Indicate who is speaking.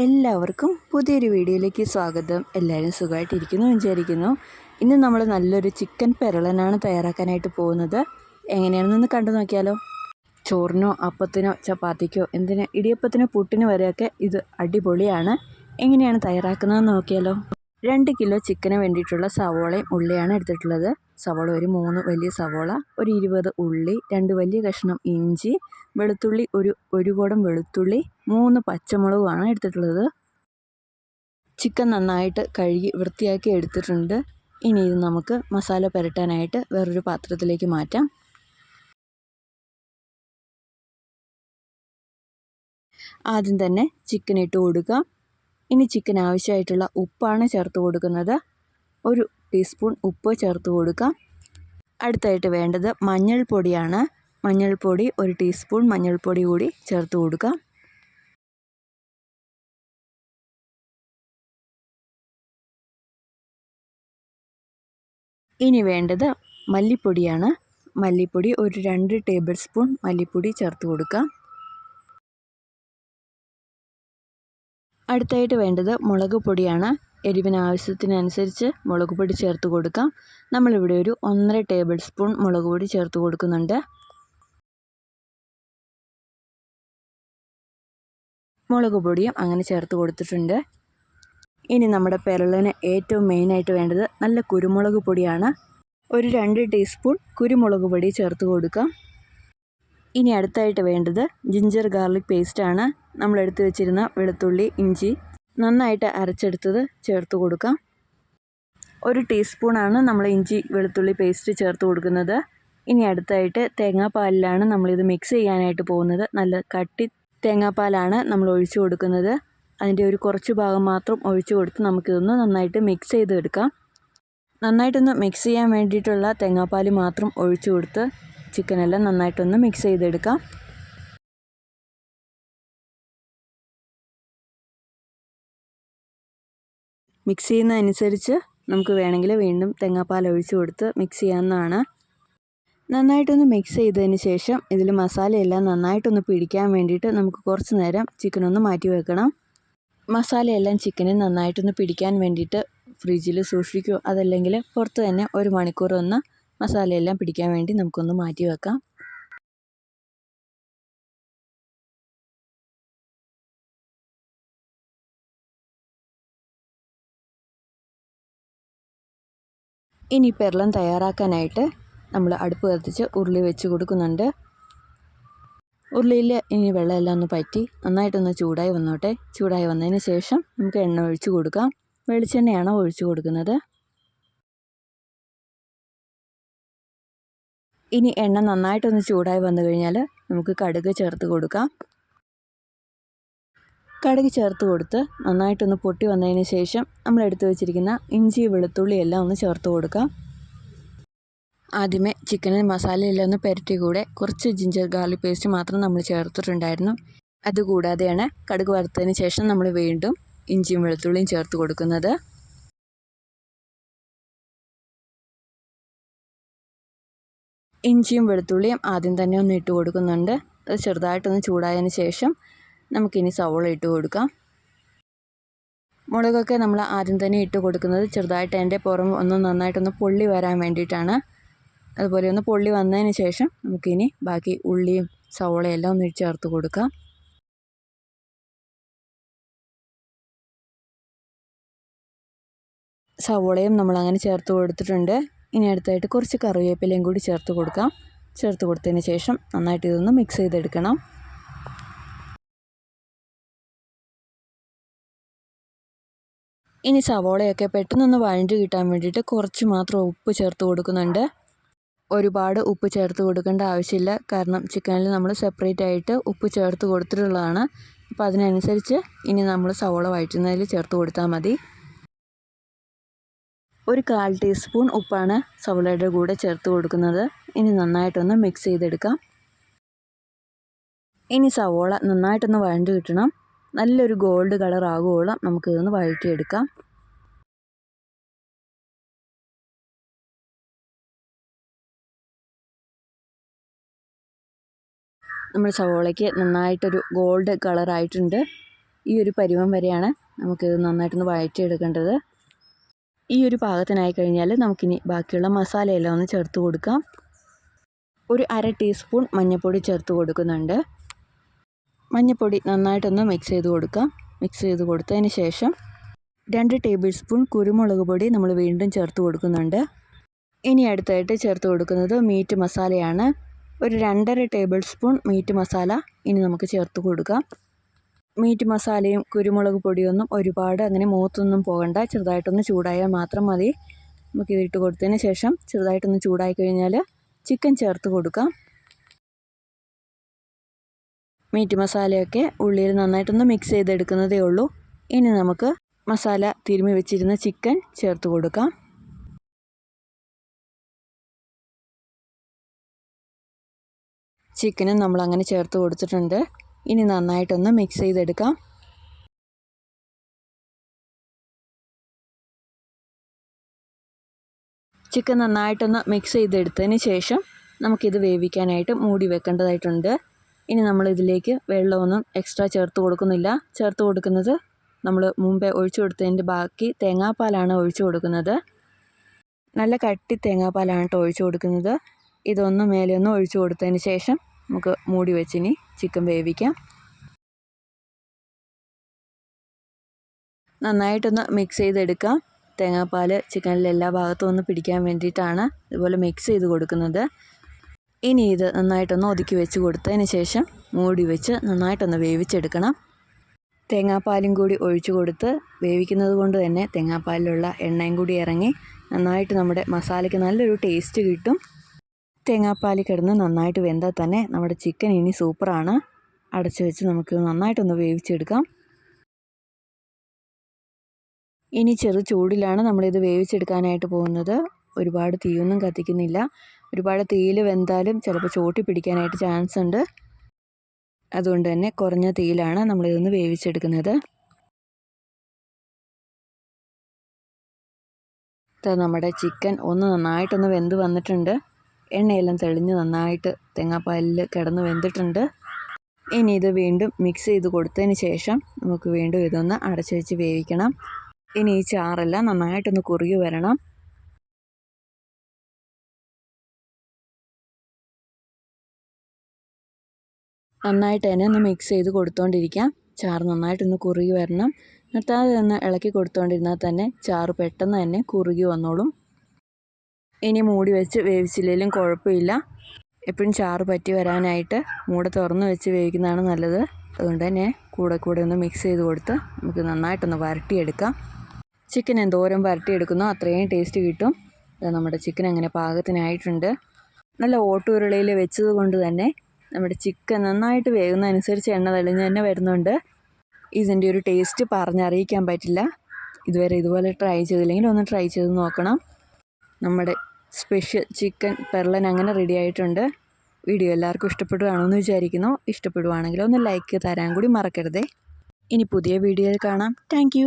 Speaker 1: എല്ലാവർക്കും പുതിയൊരു വീഡിയോയിലേക്ക് സ്വാഗതം. എല്ലാവരും സുഖമായിട്ടിരിക്കുന്നു വിചാരിക്കുന്നു. ഇന്ന് നമ്മൾ നല്ലൊരു ചിക്കൻ പെരളനാണ് തയ്യാറാക്കാനായിട്ട് പോകുന്നത്. എങ്ങനെയാണെന്നൊന്ന് കണ്ടു നോക്കിയാലോ? ചോറിനോ അപ്പത്തിനോ ചപ്പാത്തിക്കോ എന്തിനോ ഇടിയപ്പത്തിനോ പുട്ടിനോ വരെയൊക്കെ ഇത് അടിപൊളിയാണ്. എങ്ങനെയാണ് തയ്യാറാക്കുന്നതെന്ന് നോക്കിയാലോ? രണ്ട് കിലോ ചിക്കന് വേണ്ടിയിട്ടുള്ള സവോളയും ഉള്ളിയാണ് എടുത്തിട്ടുള്ളത്. സവോള ഒരു മൂന്ന് വലിയ സവോള ഒരു ഇരുപത് ഉള്ളി രണ്ട് വലിയ കഷ്ണം ഇഞ്ചി വെളുത്തുള്ളി ഒരു ഒരു കുടം വെളുത്തുള്ളി മൂന്ന് പച്ചമുളകുമാണ് എടുത്തിട്ടുള്ളത്. ചിക്കൻ നന്നായിട്ട് കഴുകി വൃത്തിയാക്കി എടുത്തിട്ടുണ്ട്. ഇനി ഇത് നമുക്ക് മസാല പുരട്ടാനായിട്ട് വേറൊരു പാത്രത്തിലേക്ക് മാറ്റാം. ആദ്യം തന്നെ ചിക്കൻ ഇട്ട് കൊടുക്കുക ഇനി ചിക്കൻ ആവശ്യമായിട്ടുള്ള ഉപ്പാണ് ചേർത്ത് കൊടുക്കുന്നത്. ഒരു ടീസ്പൂൺ ഉപ്പ് ചേർത്ത് കൊടുക്കാം. അടുത്തായിട്ട് വേണ്ടത് മഞ്ഞൾപ്പൊടിയാണ്. മഞ്ഞൾപ്പൊടി ഒരു ടീസ്പൂൺ മഞ്ഞൾപ്പൊടി കൂടി ചേർത്ത് കൊടുക്കാം. ഇനി വേണ്ടത് മല്ലിപ്പൊടിയാണ്. മല്ലിപ്പൊടി ഒരു രണ്ട് ടേബിൾ സ്പൂൺ മല്ലിപ്പൊടി ചേർത്ത് കൊടുക്കാം. അടുത്തായിട്ട് വേണ്ടത് മുളക് പൊടിയാണ്. എരിവിന് ആവശ്യത്തിനനുസരിച്ച് മുളക് പൊടി ചേർത്ത് കൊടുക്കാം. നമ്മളിവിടെ ഒരു ഒന്നര ടേബിൾ സ്പൂൺ മുളക് പൊടി ചേർത്ത് കൊടുക്കുന്നുണ്ട്. മുളക് പൊടിയും അങ്ങനെ ചേർത്ത് കൊടുത്തിട്ടുണ്ട്. ഇനി നമ്മുടെ പെരളിന് ഏറ്റവും മെയിനായിട്ട് വേണ്ടത് നല്ല കുരുമുളക് പൊടിയാണ്. ഒരു രണ്ട് ടീസ്പൂൺ കുരുമുളക് പൊടി ചേർത്ത് കൊടുക്കാം. ഇനി അടുത്തായിട്ട് വേണ്ടത് ജിഞ്ചർ ഗാർലിക് പേസ്റ്റാണ് നമ്മൾ എടുത്തു വെച്ചിരുന്ന വെളുത്തുള്ളി ഇഞ്ചി നന്നായിട്ട് അരച്ചെടുത്തത് ചേർത്ത് കൊടുക്കാം. ഒരു ടീസ്പൂണാണ് നമ്മൾ ഇഞ്ചി വെളുത്തുള്ളി പേസ്റ്റ് ചേർത്ത് കൊടുക്കുന്നത്. ഇനി അടുത്തായിട്ട് തേങ്ങാപ്പാലിലാണ് നമ്മളിത് മിക്സ് ചെയ്യാനായിട്ട് പോകുന്നത്. നല്ല കട്ടി തേങ്ങാപ്പാലാണ് നമ്മൾ ഒഴിച്ചു കൊടുക്കുന്നത്. അതിന്റെ ഒരു കുറച്ച് ഭാഗം മാത്രം ഒഴിച്ചു കൊടുത്ത് നമുക്കിതൊന്ന് നന്നായിട്ട് മിക്സ് ചെയ്തെടുക്കാം. നന്നായിട്ടൊന്ന് മിക്സ് ചെയ്യാൻ വേണ്ടിയിട്ടുള്ള തേങ്ങാപ്പാൽ മാത്രം ഒഴിച്ചു കൊടുത്ത് ചിക്കനെല്ലാം നന്നായിട്ടൊന്ന് മിക്സ് ചെയ്തെടുക്കാം. മിക്സ് ചെയ്യുന്നതനുസരിച്ച് നമുക്ക് വേണമെങ്കിൽ വീണ്ടും തേങ്ങാപ്പാൽ ഒഴിച്ചു കൊടുത്ത് മിക്സ് ചെയ്യാവുന്നതാണ്. നന്നായിട്ടൊന്ന് മിക്സ് ചെയ്തതിന് ശേഷം ഇതിൽ മസാലയെല്ലാം നന്നായിട്ടൊന്ന് പിടിക്കാൻ വേണ്ടിയിട്ട് നമുക്ക് കുറച്ച് നേരം ചിക്കനൊന്ന് മാറ്റി വെക്കണം. മസാലയെല്ലാം ചിക്കന് നന്നായിട്ടൊന്ന് പിടിക്കാൻ വേണ്ടിയിട്ട് ഫ്രിഡ്ജിൽ സൂക്ഷിക്കുക അതല്ലെങ്കിൽ പുറത്ത് തന്നെ ഒരു മണിക്കൂർ ഒന്ന് മസാലയെല്ലാം പിടിക്കാൻ വേണ്ടി നമുക്കൊന്ന് മാറ്റി വെക്കാം. ഇനി പെരളം തയ്യാറാക്കാനായിട്ട് നമ്മൾ അടുപ്പ് കത്തിച്ച് ഉരുളി വെച്ച് കൊടുക്കുന്നുണ്ട്. ഉരുളിയിൽ ഇനി വെള്ളമെല്ലാം ഒന്ന് പറ്റി നന്നായിട്ടൊന്ന് ചൂടായി വന്നോട്ടെ. ചൂടായി വന്നതിന് ശേഷം നമുക്ക് എണ്ണ ഒഴിച്ച് കൊടുക്കാം. വെളിച്ചെണ്ണയാണ് ഒഴിച്ചു കൊടുക്കുന്നത്? ഇനി എണ്ണ നന്നായിട്ടൊന്ന് ചൂടായി വന്നു കഴിഞ്ഞാൽ നമുക്ക് കടുക് ചേർത്ത് കൊടുക്കാം. കടുക് ചേർത്ത് കൊടുത്ത് നന്നായിട്ടൊന്ന് പൊട്ടി വന്നതിന് ശേഷം നമ്മൾ എടുത്തു വെച്ചിരിക്കുന്ന ഇഞ്ചി വെളുത്തുള്ളി എല്ലാം ഒന്ന് ചേർത്ത് കൊടുക്കാം. ആദ്യമേ ചിക്കന് മസാലയെല്ലാം ഒന്ന് പെരട്ടി കൂടെ കുറച്ച് ജിഞ്ചർ ഗാർലിക് പേസ്റ്റ് മാത്രം നമ്മൾ ചേർത്തിട്ടുണ്ടായിരുന്നു. അതുകൂടാതെയാണ് കടുക് വറുത്തതിന് ശേഷം നമ്മൾ വീണ്ടും ഇഞ്ചിയും വെളുത്തുള്ളിയും ചേർത്ത് കൊടുക്കുന്നത്. ഇഞ്ചിയും വെളുത്തുള്ളിയും ആദ്യം തന്നെ ഒന്ന് ഇട്ട് കൊടുക്കുന്നുണ്ട്. അത് ചെറുതായിട്ടൊന്ന് ചൂടായതിന് ശേഷം നമുക്കിനി സവോള ഇട്ട് കൊടുക്കാം. മുളകൊക്കെ നമ്മൾ ആദ്യം തന്നെ ഇട്ട് കൊടുക്കുന്നത് ചെറുതായിട്ട് അതിന്റെ പുറം ഒന്ന് നന്നായിട്ടൊന്ന് പൊള്ളി വരാൻ വേണ്ടിയിട്ടാണ്. അതുപോലെ ഒന്ന് പൊള്ളി വന്നതിന് ശേഷം നമുക്കിനി ബാക്കി ഉള്ളിയും സവോളയെല്ലാം ഒന്ന് ചേർത്ത് കൊടുക്കാം. സവോളയും നമ്മൾ അങ്ങനെ ചേർത്ത് കൊടുത്തിട്ടുണ്ട്. ഇനി അടുത്തായിട്ട് കുറച്ച് കറിവേപ്പിലയും കൂടി ചേർത്ത് കൊടുക്കാം. ചേർത്ത് കൊടുത്തതിന് ശേഷം നന്നായിട്ട് ഇതൊന്ന് മിക്സ് ചെയ്തെടുക്കണം. ഇനി സവോളയൊക്കെ പെട്ടെന്നൊന്ന് വഴഞ്ഞു കിട്ടാൻ വേണ്ടിയിട്ട് കുറച്ച് മാത്രം ഉപ്പ് ചേർത്ത് കൊടുക്കുന്നുണ്ട്. ഒരുപാട് ഉപ്പ് ചേർത്ത് കൊടുക്കേണ്ട ആവശ്യമില്ല. കാരണം ചിക്കനിൽ നമ്മൾ സെപ്പറേറ്റ് ആയിട്ട് ഉപ്പ് ചേർത്ത് കൊടുത്തിട്ടുള്ളതാണ്. അപ്പോൾ അതിനനുസരിച്ച് ഇനി നമ്മൾ സവോള വഴറ്റുന്നതിൽ ചേർത്ത് കൊടുത്താൽ മതി. ഒരു കാൽ ടീസ്പൂൺ ഉപ്പാണ് സവളയുടെ കൂടെ ചേർത്ത് കൊടുക്കുന്നത്. ഇനി നന്നായിട്ടൊന്ന് മിക്സ് ചെയ്തെടുക്കാം. ഇനി സവോള നന്നായിട്ടൊന്ന് വഴണ്ട് കിട്ടണം. നല്ലൊരു ഗോൾഡ് കളർ ആകുവോളം നമുക്കിതൊന്ന് വഴറ്റിയെടുക്കാം. നമ്മൾ സവോളയ്ക്ക് നന്നായിട്ടൊരു ഗോൾഡ് കളറായിട്ടുണ്ട് ഈ ഒരു പരുവം വരെയാണ് നമുക്കിത് നന്നായിട്ടൊന്ന് വഴറ്റിയെടുക്കേണ്ടത്. ഈ ഒരു പാകത്തിനായി കഴിഞ്ഞാൽ നമുക്കിനി ബാക്കിയുള്ള മസാലയെല്ലാം ഒന്ന് ചേർത്ത് കൊടുക്കാം. ഒരു അര ടീസ്പൂൺ മഞ്ഞൾപ്പൊടി ചേർത്ത് കൊടുക്കുന്നുണ്ട്. മഞ്ഞൾപ്പൊടി നന്നായിട്ടൊന്ന് മിക്സ് ചെയ്ത് കൊടുക്കാം. മിക്സ് ചെയ്ത് കൊടുത്തതിന് ശേഷം രണ്ട് ടേബിൾ സ്പൂൺ കുരുമുളക് പൊടി നമ്മൾ വീണ്ടും ചേർത്ത് കൊടുക്കുന്നുണ്ട്. ഇനി അടുത്തായിട്ട് ചേർത്ത് കൊടുക്കുന്നത് മീറ്റ് മസാലയാണ്. ഒരു രണ്ടര ടേബിൾ സ്പൂൺ മീറ്റ് മസാല ഇനി നമുക്ക് ചേർത്ത് കൊടുക്കാം. മീറ്റ് മസാലയും കുരുമുളക് പൊടിയൊന്നും ഒരുപാട് അങ്ങനെ മൂത്തൊന്നും പോകണ്ട. ചെറുതായിട്ടൊന്ന് ചൂടായാൽ മാത്രം മതി. നമുക്ക് ഇതിട്ട് കൊടുത്തതിന് ശേഷം ചെറുതായിട്ടൊന്ന് ചൂടായി കഴിഞ്ഞാൽ ചിക്കൻ ചേർത്ത് കൊടുക്കാം. മീറ്റ് മസാലയൊക്കെ ഉള്ളിയിൽ നന്നായിട്ടൊന്ന് മിക്സ് ചെയ്തെടുക്കുന്നതേ ഉള്ളൂ. ഇനി നമുക്ക് മസാല തിരുമ്മി വെച്ചിരുന്ന ചിക്കൻ ചേർത്ത് കൊടുക്കാം. ചിക്കനും നമ്മൾ അങ്ങനെ ചേർത്ത് കൊടുത്തിട്ടുണ്ട്. ഇനി നന്നായിട്ടൊന്ന് മിക്സ് ചെയ്തെടുക്കാം. ചിക്കൻ നന്നായിട്ടൊന്ന് മിക്സ് ചെയ്തെടുത്തതിന് ശേഷം നമുക്കിത് വേവിക്കാനായിട്ട് മൂടി വെക്കേണ്ടതായിട്ടുണ്ട്. ഇനി നമ്മൾ ഇതിലേക്ക് വെള്ളമൊന്നും എക്സ്ട്രാ ചേർത്ത് കൊടുക്കുന്നില്ല. ചേർത്ത് കൊടുക്കുന്നത് നമ്മൾ മുമ്പേ ഒഴിച്ചു കൊടുത്തതിന്റെ ബാക്കി തേങ്ങാപ്പാലാണ് ഒഴിച്ചു കൊടുക്കുന്നത്. നല്ല കട്ടി തേങ്ങാപ്പാലാണ് കേട്ടോ ഒഴിച്ചു കൊടുക്കുന്നത്. ഇതൊന്ന് മേലെ ഒന്ന് ഒഴിച്ചു കൊടുത്തതിന് ശേഷം നമുക്ക് മൂടി വെച്ചിനി ചിക്കൻ വേവിക്കാം. നന്നായിട്ടൊന്ന് മിക്സ് ചെയ്തെടുക്കാം. തേങ്ങാപ്പാൽ ചിക്കനിൽ എല്ലാ ഭാഗത്തും ഒന്ന് പിടിക്കാൻ വേണ്ടിയിട്ടാണ് ഇതുപോലെ മിക്സ് ചെയ്ത് കൊടുക്കുന്നത്. ഇനി ഇത് നന്നായിട്ടൊന്ന് ഒതുക്കി വെച്ച് കൊടുത്തതിന് ശേഷം മൂടി വെച്ച് നന്നായിട്ടൊന്ന് വേവിച്ചെടുക്കണം. തേങ്ങാപ്പാലും കൂടി ഒഴിച്ചു കൊടുത്ത് വേവിക്കുന്നത് കൊണ്ട് തന്നെ തേങ്ങാപ്പാലിലുള്ള എണ്ണയും കൂടി ഇറങ്ങി നന്നായിട്ട് നമ്മുടെ മസാലയ്ക്ക് നല്ലൊരു ടേസ്റ്റ് കിട്ടും. തേങ്ങാപ്പാൽ കിടന്ന് നന്നായിട്ട് വെന്താൽ തന്നെ നമ്മുടെ ചിക്കൻ ഇനി സൂപ്പറാണ് അടച്ചു വെച്ച് നമുക്ക് നന്നായിട്ടൊന്ന് വേവിച്ചെടുക്കാം. ഇനി ചെറു ചൂടിലാണ് നമ്മളിത് വേവിച്ചെടുക്കാനായിട്ട് പോകുന്നത്. ഒരുപാട് തീയൊന്നും കത്തിക്കുന്നില്ല. ഒരുപാട് തീയിൽ വെന്താലും ചിലപ്പോൾ ചോട്ടി പിടിക്കാനായിട്ട് ചാൻസ് ഉണ്ട്. അതുകൊണ്ട് തന്നെ കുറഞ്ഞ തീയിലാണ് നമ്മളിതൊന്ന് വേവിച്ചെടുക്കുന്നത്. നമ്മുടെ ചിക്കൻ ഒന്ന് നന്നായിട്ടൊന്ന് വെന്ത് വന്നിട്ടുണ്ട്. എണ്ണയെല്ലാം തെളിഞ്ഞ് നന്നായിട്ട് തേങ്ങാപ്പാലിൽ കിടന്ന് വെന്തിട്ടുണ്ട്. ഇനി ഇത് വീണ്ടും മിക്സ് ചെയ്ത് കൊടുത്തതിന് ശേഷം നമുക്ക് വീണ്ടും ഇതൊന്ന് അടച്ചു വെച്ച് വേവിക്കണം. ഇനി ഈ ചാറെല്ലാം നന്നായിട്ടൊന്ന് കുറുകി വരണം. നന്നായിട്ട് തന്നെ ഒന്ന് മിക്സ് ചെയ്ത് കൊടുത്തുകൊണ്ടിരിക്കാം ചാറ് നന്നായിട്ടൊന്ന് കുറുകി വരണം. നിർത്താതെ ഒന്ന് ഇളക്കി കൊടുത്തുകൊണ്ടിരുന്നാൽ തന്നെ ചാറ് പെട്ടെന്ന് തന്നെ കുറുകി വന്നോളും. ഇനി മൂടി വെച്ച് വേവിച്ചില്ലെങ്കിലും കുഴപ്പമില്ല. എപ്പോഴും ചാറ് പറ്റി വരാനായിട്ട് മൂട തുറന്ന് വെച്ച് വേവിക്കുന്നതാണ് നല്ലത്. അതുകൊണ്ട് തന്നെ കൂടെ കൂടെ ഒന്ന് മിക്സ് ചെയ്ത് കൊടുത്ത് നമുക്ക് നന്നായിട്ടൊന്ന് വരട്ടിയെടുക്കാം. ചിക്കൻ എന്തോരം വരട്ടിയെടുക്കുന്നോ അത്രയും ടേസ്റ്റ് കിട്ടും. നമ്മുടെ ചിക്കൻ അങ്ങനെ പാകത്തിനായിട്ടുണ്ട്. നല്ല ഓട്ടുരുളയിൽ വെച്ചത് കൊണ്ട് തന്നെ നമ്മുടെ ചിക്കൻ നന്നായിട്ട് വേകുന്നതനുസരിച്ച് എണ്ണ തെളിഞ്ഞ് തന്നെ വരുന്നുണ്ട്. ഇതിന്റെ ഒരു ടേസ്റ്റ് പറഞ്ഞറിയിക്കാൻ പറ്റില്ല. ഇതുവരെ ഇതുപോലെ ട്രൈ ചെയ്തില്ലെങ്കിൽ ഒന്ന് ട്രൈ ചെയ്ത് നോക്കണം. നമ്മുടെ സ്പെഷ്യൽ ചിക്കൻ പെർലൻ അങ്ങനെ റെഡി ആയിട്ടുണ്ട്. വീഡിയോ എല്ലാവർക്കും ഇഷ്ടപ്പെടുകയാണെന്ന് വിചാരിക്കുന്നു. ഇഷ്ടപ്പെടുവാണെങ്കിൽ ഒന്ന് ലൈക്ക് തരാൻ കൂടി മറക്കരുതേ. ഇനി പുതിയ വീഡിയോയിൽ കാണാം. താങ്ക്